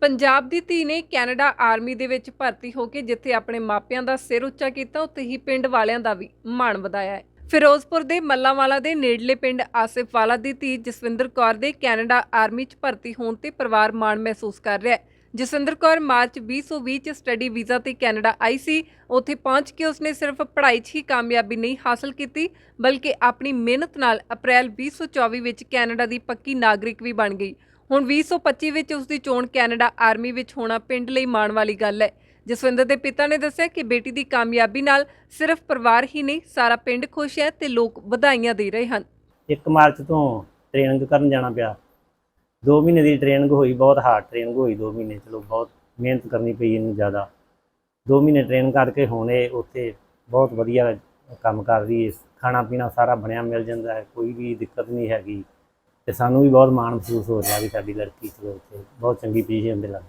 ਪੰਜਾਬ ਦੀ ਧੀ ਨੇ Canada army ਦੇ ਵਿੱਚ ਭਰਤੀ ਹੋ ਕੇ ਜਿੱਥੇ ਆਪਣੇ ਮਾਪਿਆਂ ਦਾ ਸਿਰ ਉੱਚਾ ਕੀਤਾ, ਉੱਥੇ ਹੀ ਪਿੰਡ ਵਾਲਿਆਂ ਦਾ ਵੀ ਮਾਣ ਵਧਾਇਆ ਹੈ। ਫਿਰੋਜ਼ਪੁਰ ਦੇ ਮੱਲਾਂਵਾਲਾ ਦੇ ਨੇੜਲੇ ਪਿੰਡ ਆਸਿਫ ਵਾਲਾ ਦੀ ਧੀ ਜਸਵਿੰਦਰ ਕੌਰ ਦੇ ਕੈਨੇਡਾ ਆਰਮੀ 'ਚ ਭਰਤੀ ਹੋਣ ਤੇ ਪਰਿਵਾਰ ਮਾਣ ਮਹਿਸੂਸ ਕਰ ਰਿਹਾ ਹੈ। ਜਸਵਿੰਦਰ ਕੌਰ ਮਾਰਚ 2020 'ਚ ਸਟੱਡੀ ਵੀਜ਼ਾ ਤੇ ਕੈਨੇਡਾ ਆਈ ਸੀ। ਉੱਥੇ ਪਹੁੰਚ ਕੇ ਉਸਨੇ ਸਿਰਫ ਪੜ੍ਹਾਈ 'ਚ ਹੀ ਕਾਮਯਾਬੀ ਨਹੀਂ ਹਾਸਲ ਕੀਤੀ, ਬਲਕਿ ਆਪਣੀ ਮਿਹਨਤ ਨਾਲ ਅਪ੍ਰੈਲ 2024 ਵਿੱਚ ਕੈਨੇਡਾ ਦੀ ਪੱਕੀ ਨਾਗਰਿਕ ਵੀ ਬਣ ਗਈ। ਹੁਣ 2025 ਵਿੱਚ ਉਸ ਦੀ ਚੋਣ ਕੈਨੇਡਾ ਆਰਮੀ ਵਿੱਚ ਹੋਣਾ ਪਿੰਡ ਲਈ ਮਾਣ ਵਾਲੀ ਗੱਲ ਹੈ। ਜਸਵਿੰਦਰ ਦੇ ਪਿਤਾ ਨੇ ਦੱਸਿਆ ਕਿ ਬੇਟੀ ਦੀ ਕਾਮਯਾਬੀ ਨਾਲ ਸਿਰਫ ਪਰਿਵਾਰ ਹੀ ਨਹੀਂ, ਸਾਰਾ ਪਿੰਡ ਖੁਸ਼ ਹੈ ਤੇ ਲੋਕ ਵਧਾਈਆਂ ਦੇ ਰਹੇ ਹਨ। 1 ਮਾਰਚ ਤੋਂ ਟ੍ਰੇਨਿੰਗ ਕਰਨ ਜਾਣਾ ਪਿਆ। 2 ਮਹੀਨੇ ਦੀ ਟ੍ਰੇਨਿੰਗ ਹੋਈ, ਬਹੁਤ ਹਾਰਡ ਟ੍ਰੇਨਿੰਗ ਹੋਈ 2 ਮਹੀਨੇ, ਚਲੋ ਬਹੁਤ ਮਿਹਨਤ ਕਰਨੀ ਪਈ ਇਹਨੂੰ ਜ਼ਿਆਦਾ। 2 ਮਹੀਨੇ ਟ੍ਰੇਨ ਕਰਕੇ ਹੁਣ ਉੱਥੇ ਬਹੁਤ ਵਧੀਆ ਕੰਮ ਕਰ ਰਹੀ ਹੈ। ਖਾਣਾ ਪੀਣਾ ਸਾਰਾ ਬਣਿਆ, ਮਿਲ ਜਾਂਦਾ ਹੈ, ਕੋਈ ਵੀ ਦਿੱਕਤ ਨਹੀਂ ਹੈਗੀ। ਤੇ ਸਾਨੂੰ ਵੀ ਬਹੁਤ ਮਾਣ ਮਹਿਸੂਸ ਹੋ ਰਿਹਾ ਵੀ ਸਾਡੀ ਲੜਕੀ ਚਲੋ ਉੱਥੇ ਬਹੁਤ ਚੰਗੀ ਪੋਜੀਸ਼ਨ ਤੇ ਲੱਗ